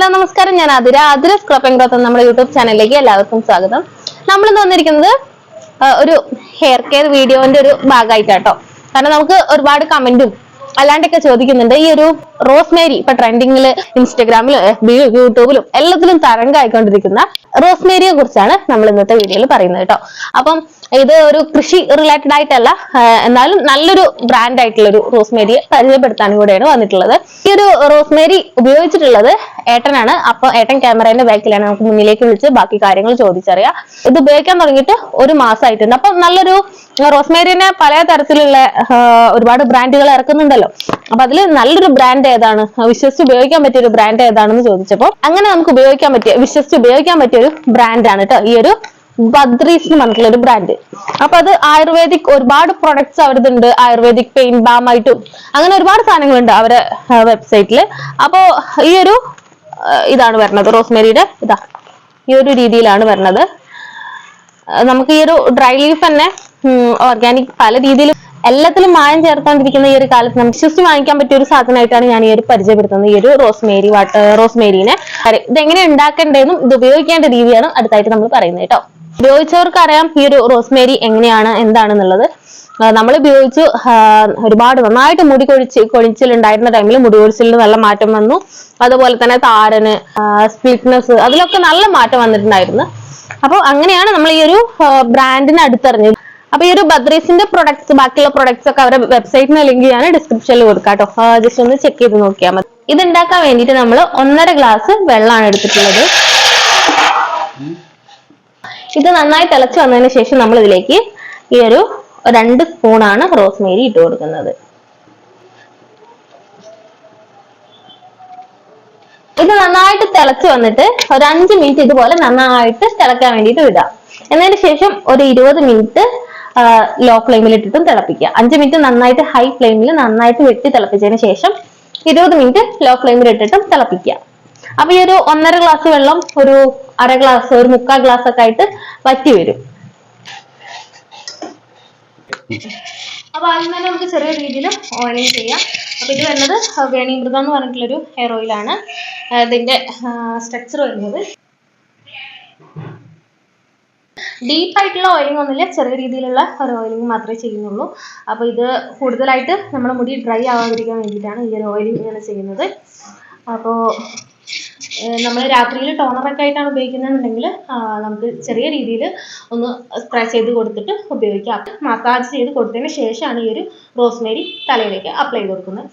Hello നമസ്കാരം. ഞാൻ Athira Athira scrapping growth നമ്മുടെ യൂട്യൂബ് ചാനലിലേക്ക് എല്ലാവർക്കും സ്വാഗതം. നമ്മൾ ഇന്ന് വന്നിരിക്കുന്നത് ഒരു ഹെയർ കെയർ വീഡിയോന്റെ ഒരു ഭാഗമായിട്ടാട്ടോ. കാരണം നമുക്ക് ഒരുപാട് കമന്റും അല്ലാണ്ടൊക്കെ ചോദിക്കുന്നുണ്ട്. ഈ ഒരു റോസ്മേരി ഇപ്പൊ ട്രെൻഡിങ്ങിൽ ഇൻസ്റ്റഗ്രാമിലും എഫ് ബിയും യൂട്യൂബിലും എല്ലാത്തിലും തരംഗമായിക്കൊണ്ടിരിക്കുന്ന റോസ്മേരിയെ കുറിച്ചാണ് നമ്മൾ ഇന്നത്തെ വീഡിയോയിൽ പറയുന്നത് കേട്ടോ. അപ്പം ഇത് ഒരു കൃഷി റിലേറ്റഡ് ആയിട്ടല്ല. എന്നാലും നല്ലൊരു ബ്രാൻഡ് ആയിട്ടുള്ള ഒരു റോസ്മേരിയെ പരിചയപ്പെടുത്താനും കൂടെയാണ് വന്നിട്ടുള്ളത്. ഈ ഒരു റോസ്മേരി ഉപയോഗിച്ചിട്ടുള്ളത് ഏട്ടനാണ്. അപ്പൊ ഏട്ടൻ ക്യാമറേന്റെ ബാക്കിലാണ്. നമുക്ക് മുന്നിലേക്ക് വിളിച്ച് ബാക്കി കാര്യങ്ങൾ ചോദിച്ചറിയാം. ഇത് ഉപയോഗിക്കാൻ തുടങ്ങിയിട്ട് ഒരു മാസമായിട്ടുണ്ട് അപ്പൊ നല്ലൊരു റോസ്മേരിനെ പല തരത്തിലുള്ള ഒരുപാട് ബ്രാൻഡുകൾ ഇറക്കുന്നുണ്ടല്ലോ. അപ്പൊ അതിൽ നല്ലൊരു ബ്രാൻഡ് ഏതാണ്? വിശ്വസിച്ച് ഉപയോഗിക്കാൻ പറ്റിയ ഒരു ബ്രാൻഡ് ഏതാണെന്ന് ചോദിച്ചപ്പോൾ അങ്ങനെ നമുക്ക് ഉപയോഗിക്കാൻ പറ്റിയ വിശ്വസിച്ച് ഉപയോഗിക്കാൻ പറ്റിയ ഒരു ബ്രാൻഡാണ് കേട്ടോ ഈ ഒരു ബദ്രീസ് എന്ന് പറഞ്ഞിട്ടുള്ള ഒരു ബ്രാൻഡ് അപ്പൊ അത് ആയുർവേദിക് ഒരുപാട് പ്രൊഡക്ട്സ് അവരുണ്ട് ആയുർവേദിക് പെയിൻ ബാം ആയിട്ടും അങ്ങനെ ഒരുപാട് സാധനങ്ങളുണ്ട് അവരെ വെബ്സൈറ്റിൽ അപ്പോ ഈ ഒരു ഇതാണ് വരുന്നത്. റോസ്മേരിയുടെ ഇതാ. ഈ ഒരു രീതിയിലാണ് വരുന്നത്. നമുക്ക് ഈ ഒരു ഡ്രൈ ലീഫ് തന്നെ ഓർഗാനിക് പല രീതിയിലും എല്ലാത്തിലും മായം ചേർത്തോണ്ടിരിക്കുന്ന ഈ ഒരു കാലത്ത് നമുക്ക് വിശ്വസിച്ച് വാങ്ങിക്കാൻ പറ്റിയ ഒരു സാധനമായിട്ടാണ് ഞാൻ ഈ ഒരു പരിചയപ്പെടുത്തുന്നത്. ഈ ഒരു റോസ്മേരി വാട്ടർ റോസ്മേരിനെ ഇതെങ്ങനെ ഉണ്ടാക്കേണ്ടതെന്നും ഇത് ഉപയോഗിക്കേണ്ട രീതിയാണ് അടുത്തായിട്ട് നമ്മൾ പറയുന്നത് കേട്ടോ. ഉപയോഗിച്ചവർക്ക് അറിയാം ഈ ഒരു റോസ്മേരി എങ്ങനെയാണ് എന്താണെന്നുള്ളത്. നമ്മൾ ഉപയോഗിച്ചു ഒരുപാട് നന്നായിട്ട് മുടി കൊഴിച്ച് കൊഴിച്ചിലുണ്ടായിരുന്ന ടൈമിൽ മുടി കൊഴിച്ചിലിന് നല്ല മാറ്റം വന്നു. അതുപോലെ തന്നെ താരന് സ്വീറ്റ്നെസ് അതിലൊക്കെ നല്ല മാറ്റം വന്നിട്ടുണ്ടായിരുന്നു. അപ്പോൾ അങ്ങനെയാണ് നമ്മൾ ഈ ഒരു ബ്രാൻഡിനെ അടുത്തറിഞ്ഞത്. അപ്പൊ ഈ ഒരു ബദ്രീസിന്റെ പ്രൊഡക്ട്സ് ബാക്കിയുള്ള പ്രൊഡക്ട്സ് ഒക്കെ അവരുടെ വെബ്സൈറ്റിന് ലിങ്ക് ഞാൻ ഡിസ്ക്രിപ്ഷനിൽ കൊടുക്കാം കേട്ടോ. ജസ്റ്റ് ഒന്ന് ചെക്ക് ചെയ്ത് നോക്കിയാൽ മതി. ഇത് ഉണ്ടാക്കാൻ വേണ്ടിയിട്ട് നമ്മൾ ഒന്നര ഗ്ലാസ് വെള്ളമാണ് എടുത്തിട്ടുള്ളത്. ഇത് നന്നായി തിളച്ച് വന്നതിന് ശേഷം നമ്മൾ ഇതിലേക്ക് ഈ ഒരു രണ്ട് സ്പൂണാണ് റോസ്മേരി ഇട്ട് കൊടുക്കുന്നത്. ഇത് നന്നായിട്ട് തിളച്ച് വന്നിട്ട് ഒരു അഞ്ച് മിനിറ്റ് ഇതുപോലെ നന്നായിട്ട് തിളക്കാൻ വേണ്ടിയിട്ട് വിടാം എന്നതിന് ശേഷം ഒരു ഇരുപത് മിനിറ്റ് ലോ ഫ്ലെയിമിൽ ഇട്ടിട്ടും തിളപ്പിക്കുക. അഞ്ച് മിനിറ്റ് നന്നായിട്ട് ഹൈ ഫ്ലെയിമിൽ നന്നായിട്ട് വെട്ടി തിളപ്പിച്ചതിന് ശേഷം ഇരുപത് മിനിറ്റ് ലോ ഫ്ലെയിമിൽ ഇട്ടിട്ടും തിളപ്പിക്കുക. അപ്പൊ ഈ ഒരു ഒന്നര ഗ്ലാസ് വെള്ളം ഒരു അര ഗ്ലാസ് ഒരു മുക്കാൽ ഗ്ലാസ് ഒക്കെ ആയിട്ട് വറ്റി വരും. അപ്പൊ ആദ്യം തന്നെ നമുക്ക് ചെറിയ രീതിയിൽ ഓയിലിംഗ് ചെയ്യാം. അപ്പൊ ഇത് വരുന്നത് വേണീമൃതം എന്ന് പറഞ്ഞിട്ടുള്ളൊരു ഹെയർ ഓയിലാണ് ഇതിന്റെ സ്ട്രക്ചർ വരുന്നത്. ഡീപ്പ് ആയിട്ടുള്ള ഓയിലിംഗ് ഒന്നുമില്ല. ചെറിയ രീതിയിലുള്ള ഒരു ഓയിലിംഗ് മാത്രമേ ചെയ്യുന്നുള്ളൂ. അപ്പോൾ ഇത് കൂടുതലായിട്ട് നമ്മുടെ മുടി ഡ്രൈ ആവാതിരിക്കാൻ വേണ്ടിയിട്ടാണ് ഈ ഒരു ഓയിലിംഗ് ഇങ്ങനെ ചെയ്യുന്നത്. അപ്പോൾ നമ്മൾ രാത്രിയിൽ ടോണറൊക്കെ ആയിട്ടാണ് ഉപയോഗിക്കുന്നതെന്നുണ്ടെങ്കിൽ നമുക്ക് ചെറിയ രീതിയിൽ ഒന്ന് സ്പ്രേ ചെയ്ത് കൊടുത്തിട്ട് ഉപയോഗിക്കാം. മസാജ് ചെയ്ത് കൊടുത്തതിന് ശേഷമാണ് ഈ ഒരു റോസ്മേരി തലയിലേക്ക് അപ്ലൈ ചെയ്ത് കൊടുക്കുന്നത്.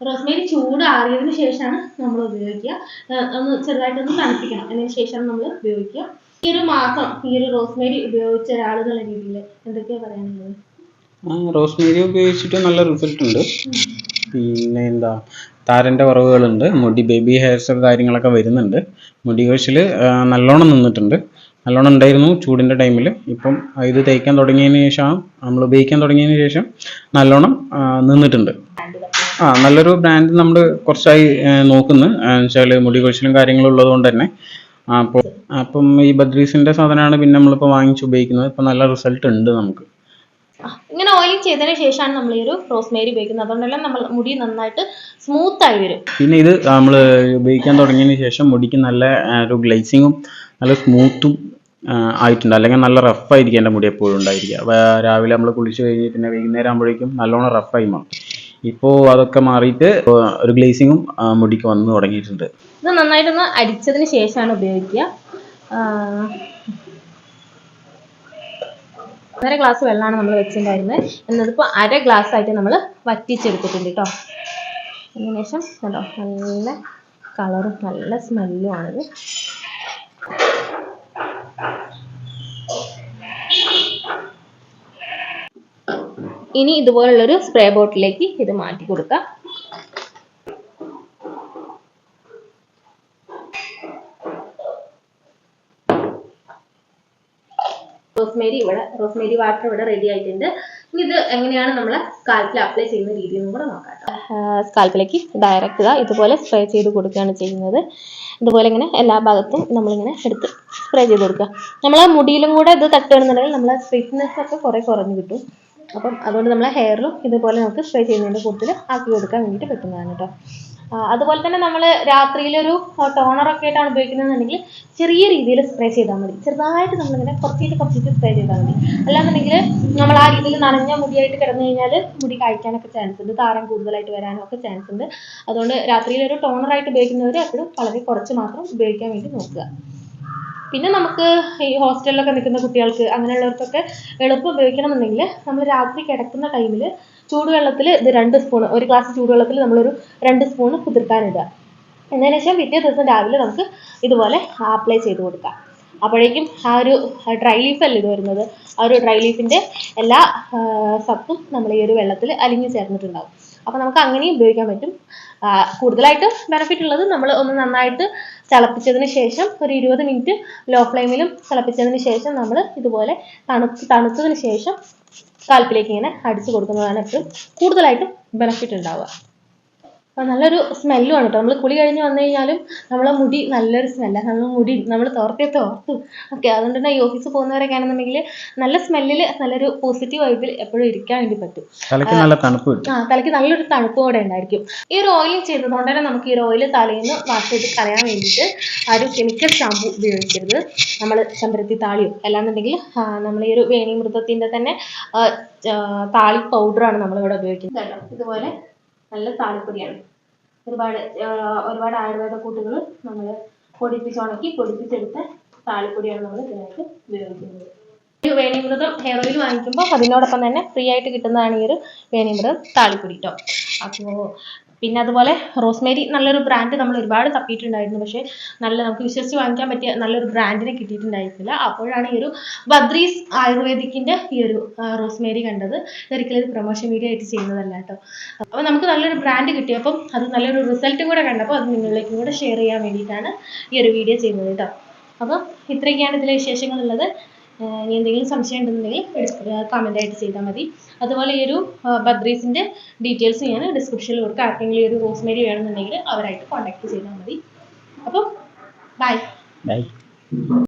റോസ്മേരി ചൂട് ആറിയതിന് ശേഷമാണ് നമ്മൾ ഉപയോഗിക്കുക. ഒന്ന് ചെറുതായിട്ടൊന്ന് തണുപ്പിക്കണം. അതിന് ശേഷമാണ് നമ്മൾ ഉപയോഗിക്കുക. ഈ ഒരു മാസം ഈ ഒരു റോസ്മേരി ഉപയോഗിച്ച ഒരാളെന്നുള്ള രീതിയിൽ എന്തൊക്കെയാ പറയാനുള്ളത്? റോസ്മേരി ഉപയോഗിച്ചിട്ട് നല്ല റിസൾട്ട് ഉണ്ട്. പിന്നെ എന്താ താരന്റെ കുറവുകളുണ്ട് മുടി ബേബി ഹെയർസ് കാര്യങ്ങളൊക്കെ വരുന്നുണ്ട്. മുടി കൊഴിച്ചിൽ നല്ലോണം നിന്നിട്ടുണ്ട്. നല്ലോണം ഉണ്ടായിരുന്നു ചൂടിന്റെ ടൈമിൽ ഇപ്പം ഇത് തേക്കാൻ തുടങ്ങിയതിന് ശേഷം നമ്മൾ ഉപയോഗിക്കാൻ തുടങ്ങിയതിന് ശേഷം നല്ലോണം നിന്നിട്ടുണ്ട്. ആ നല്ലൊരു ബ്രാൻഡ് നമ്മൾ കുറച്ചായി നോക്കുന്നു. വെച്ചാൽ മുടി കൊഴിച്ചിലും കാര്യങ്ങളും ഉള്ളതുകൊണ്ട് തന്നെ. അപ്പോൾ അപ്പം ഈ ബദ്രീസിന്റെ സാധനമാണ് പിന്നെ നമ്മളിപ്പോൾ വാങ്ങിച്ച് ഉപയോഗിക്കുന്നത്. ഇപ്പം നല്ല റിസൾട്ട് ഉണ്ട് നമുക്ക്. ഇങ്ങനെ ഓയിലിംഗ് ചെയ്തതിന് ശേഷമാണ് നമ്മൾ ഈ ഒരു റോസ്മേരി ഉപയോഗിക്കുന്നത്. അതുകൊണ്ടെല്ലാം നമ്മൾ മുടി നന്നായിട്ട് സ്മൂത്ത് ആയി വരും. പിന്നെ ഇത് നമ്മൾ ഉപയോഗിക്കാൻ തുടങ്ങിയതിന് ശേഷം മുടിക്ക് നല്ല ഒരു ഗ്ലേസിങ്ങും നല്ല സ്മൂത്തും ആയിട്ടുണ്ട്. അല്ലെങ്കിൽ നല്ല റഫായിരിക്കും എന്റെ മുടി എപ്പോഴും ഉണ്ടായിരിക്കുക. രാവിലെ നമ്മൾ കുളിച്ച് കഴിഞ്ഞ് പിന്നെ വൈകുന്നേരം ആകുമ്പോഴേക്കും നല്ലോണം റഫായി മാറും. ഇപ്പോൾ അതൊക്കെ മാറിയിട്ട് ഒരു ഗ്ലേസിങ്ങും മുടിക്ക് വന്ന് തുടങ്ങിയിട്ടുണ്ട്. ഇത് നന്നായിട്ടൊന്ന് അരിച്ചതിന് ശേഷമാണ് ഉപയോഗിക്കുക. ഒന്നര ഗ്ലാസ് വെള്ളമാണ് നമ്മൾ വെച്ചിട്ടുണ്ടായിരുന്നത് എന്നതിപ്പോൾ അര ഗ്ലാസ് ആയിട്ട് നമ്മൾ വറ്റിച്ചെടുത്തിട്ടുണ്ട് കേട്ടോ. അതിന് ശേഷം കണ്ടോ നല്ല കളറും നല്ല സ്മെല്ലും ആണിത്. ഇനി ഇതുപോലുള്ളൊരു സ്പ്രേ ബോട്ടിലേക്ക് ഇത് മാറ്റി കൊടുക്കാം. റോസ്മേരി ഇവിടെ റോസ്മേരി വാട്ടർ ഇവിടെ റെഡി ആയിട്ടുണ്ട്. ഇനി ഇത് എങ്ങനെയാണ് നമ്മൾ സ്കാൽപ്പിൽ അപ്ലൈ ചെയ്യുന്ന രീതി എന്നും കൂടെ നോക്കാം സ്കാൽപ്പിലേക്ക് ഡയറക്റ്റ് ഇതാ ഇതുപോലെ സ്പ്രേ ചെയ്ത് കൊടുക്കുകയാണ് ചെയ്യുന്നത്. ഇതുപോലെ ഇങ്ങനെ എല്ലാ ഭാഗത്തും നമ്മളിങ്ങനെ എടുത്ത് സ്പ്രേ ചെയ്ത് കൊടുക്കുക. നമ്മൾ മുടിയിലും കൂടെ ഇത് തട്ടുകയാണെന്നുണ്ടെങ്കിൽ നമ്മളെ സ്ട്രിറ്റ്നെസ് ഒക്കെ കുറേ കുറഞ്ഞു കിട്ടും. അപ്പം അതുകൊണ്ട് നമ്മളെ ഹെയറിലും ഇതുപോലെ നമുക്ക് സ്പ്രേ ചെയ്യുന്നതിന്റെ കൂട്ടത്തിൽ ആക്കി കൊടുക്കാൻ വേണ്ടിയിട്ട് പറ്റുന്നതാണ് കേട്ടോ അതുപോലെ തന്നെ നമ്മൾ രാത്രിയിൽ ഒരു ടോണറൊക്കെ ആയിട്ടാണ് ഉപയോഗിക്കുന്നതെന്നുണ്ടെങ്കിൽ ചെറിയ രീതിയിൽ സ്പ്രേ ചെയ്താൽ മതി. ചെറുതായിട്ട് നമ്മളിങ്ങനെ കുറച്ചിട്ട് കുറച്ചിട്ട് സ്പ്രേ ചെയ്താൽ മതി. അല്ലാന്നുണ്ടെങ്കിൽ നമ്മൾ ആ രീതിയിൽ നനഞ്ഞ മുടിയായിട്ട് കിടന്നു കഴിഞ്ഞാൽ മുടി കായ്ക്കാനൊക്കെ ചാൻസ് ഉണ്ട്. താരം കൂടുതലായിട്ട് വരാനും ഒക്കെ ചാൻസ് ഉണ്ട്. അതുകൊണ്ട് രാത്രിയിൽ ഒരു ടോണറായിട്ട് ഉപയോഗിക്കുന്നവർ എപ്പോഴും വളരെ കുറച്ച് മാത്രം ഉപയോഗിക്കാൻ വേണ്ടി നോക്കുക. പിന്നെ നമുക്ക് ഈ ഹോസ്റ്റലിലൊക്കെ നിൽക്കുന്ന കുട്ടികൾക്ക് അങ്ങനെയുള്ളവർക്കൊക്കെ എളുപ്പം ഉപയോഗിക്കണമെന്നുണ്ടെങ്കിൽ നമ്മൾ രാത്രി കിടക്കുന്ന ടൈമിൽ ചൂടുവെള്ളത്തിൽ ഇത് രണ്ട് സ്പൂൺ ഒരു ഗ്ലാസ് ചൂടുവെള്ളത്തിൽ നമ്മളൊരു രണ്ട് സ്പൂൺ കുതിർക്കാനിടുക. എന്നതിന് ശേഷം പിറ്റേ ദിവസം രാവിലെ നമുക്ക് ഇതുപോലെ അപ്ലൈ ചെയ്ത് കൊടുക്കാം. അപ്പോഴേക്കും ആ ഒരു ഡ്രൈ ലീഫ് അല്ലേ ഇത് വരുന്നത്? ആ ഒരു ഡ്രൈ ലീഫിന്റെ എല്ലാ സത്തും നമ്മൾ ഈ ഒരു വെള്ളത്തിൽ അലിഞ്ഞു ചേർന്നിട്ടുണ്ടാവും. അപ്പോൾ നമുക്ക് അങ്ങനെയും ഉപയോഗിക്കാൻ പറ്റും. കൂടുതലായിട്ടും ബെനിഫിറ്റ് ഉള്ളത് നമ്മൾ ഒന്ന് നന്നായിട്ട് തിളപ്പിച്ചതിന് ശേഷം ഒരു ഇരുപത് മിനിറ്റ് ലോ ഫ്ലെയിമിലും തിളപ്പിച്ചതിന് ശേഷം നമ്മൾ ഇതുപോലെ തണുത്ത് തണുത്തതിന് ശേഷം സ്കാൽപ്പിലേക്ക് ഇങ്ങനെ അടിച്ചു കൊടുക്കുന്നതാണ് എപ്പോഴും കൂടുതലായിട്ടും ബെനിഫിറ്റ് ഉണ്ടാവുക. നല്ലൊരു സ്മെല്ലും ആണ് കേട്ടോ നമ്മൾ കുളി കഴിഞ്ഞ് വന്നു കഴിഞ്ഞാലും നമ്മളെ മുടി നല്ലൊരു സ്മെല്ലാണ് നമ്മൾ മുടി നമ്മൾ തോർത്തേ തോർത്തു ഓക്കെ അതുകൊണ്ട് തന്നെ ഈ ഓഫീസിൽ പോകുന്നവരൊക്കെ ആണെന്നുണ്ടെങ്കിൽ നല്ല സ്മെല്ലിൽ നല്ലൊരു പോസിറ്റീവ് വൈബിൽ എപ്പോഴും ഇരിക്കാൻ വേണ്ടി പറ്റും. ആ തലയ്ക്ക് നല്ലൊരു തണുപ്പ് കൂടെ ഉണ്ടായിരിക്കും. ഈ ഒരു ഓയിൽ ചെയ്തതുകൊണ്ട് തന്നെ നമുക്ക് ഈ ഒരു ഓയിൽ തലയിൽ നിന്ന് വാഷ് ചെയ്ത് കളയാൻ വേണ്ടിയിട്ട് ആ ഒരു കെമിക്കൽ ഷാമ്പു ഉപയോഗിക്കരുത്. നമ്മൾ ചെമ്പരത്തി താളിയോ അല്ലാന്നുണ്ടെങ്കിൽ നമ്മൾ ഈ ഒരു വേണിമൃതത്തിന്റെ തന്നെ താളി പൗഡറാണ് നമ്മളിവിടെ ഉപയോഗിക്കുന്നത്. ഇതുപോലെ നല്ല താളിപ്പൊടിയാണ്. ഒരുപാട് ഒരുപാട് ആയുർവേദ കൂട്ടുകൾ നമ്മൾ പൊടിപ്പിച്ച് ഉണക്കി പൊടിപ്പിച്ചെടുത്ത താളിപ്പൊടിയാണ് നമ്മൾ ഇതിനായിട്ട് ഉപയോഗിക്കുന്നത്. ഒരു വേണിമൃതം ഹെയർ ഓയിൽ വാങ്ങിക്കുമ്പോൾ അതിനോടൊപ്പം തന്നെ ഫ്രീ ആയിട്ട് കിട്ടുന്നതാണ് ഈ ഒരു വേണിമൃതം താളിപ്പൊടി കേട്ടോ അപ്പോൾ പിന്നെ അതുപോലെ റോസ്മേരി നല്ലൊരു ബ്രാൻഡ് നമ്മൾ ഒരുപാട് തപ്പിയിട്ടുണ്ടായിരുന്നു. പക്ഷേ നല്ല നമുക്ക് വിശ്വസിച്ച് വാങ്ങിക്കാൻ പറ്റിയ നല്ലൊരു ബ്രാൻഡിനെ കിട്ടിയിട്ടുണ്ടായിരുന്നില്ല. അപ്പോഴാണ് ഈ ഒരു ബദ്രീസ് ആയുർവേദിക്കിന്റെ ഈ ഒരു റോസ്മേരി കണ്ടത്. ഒരിക്കലും ഒരു പ്രൊമോഷൻ വീഡിയോ ആയിട്ട് ചെയ്യുന്നതല്ല കേട്ടോ. അപ്പോൾ നമുക്ക് നല്ലൊരു ബ്രാൻഡ് കിട്ടിയപ്പം അത് നല്ലൊരു റിസൾട്ടും കൂടെ കണ്ടപ്പോൾ അത് നിങ്ങളിലേക്കും കൂടെ ഷെയർ ചെയ്യാൻ വേണ്ടിയിട്ടാണ് ഈ ഒരു വീഡിയോ ചെയ്യുന്നത് കേട്ടോ. അപ്പം ഇത്രയൊക്കെയാണ് ഇതിലെ വിശേഷങ്ങളുള്ളത്. ഇനി എന്തെങ്കിലും സംശയം ഉണ്ടെന്നുണ്ടെങ്കിൽ കമന്റ് ആയിട്ട് ചെയ്താൽ മതി. അതുപോലെ ഈ ഒരു ബദ്രീസിന്റെ ഡീറ്റെയിൽസ് ഞാൻ ഡിസ്ക്രിപ്ഷനിൽ കൊടുക്കാം. ആർക്കെങ്കിലും ഈ ഒരു റോസ്മേരി വേണമെന്നുണ്ടെങ്കിൽ അവരായിട്ട് കോൺടാക്ട് ചെയ്താൽ മതി. അപ്പം ബൈ ബൈ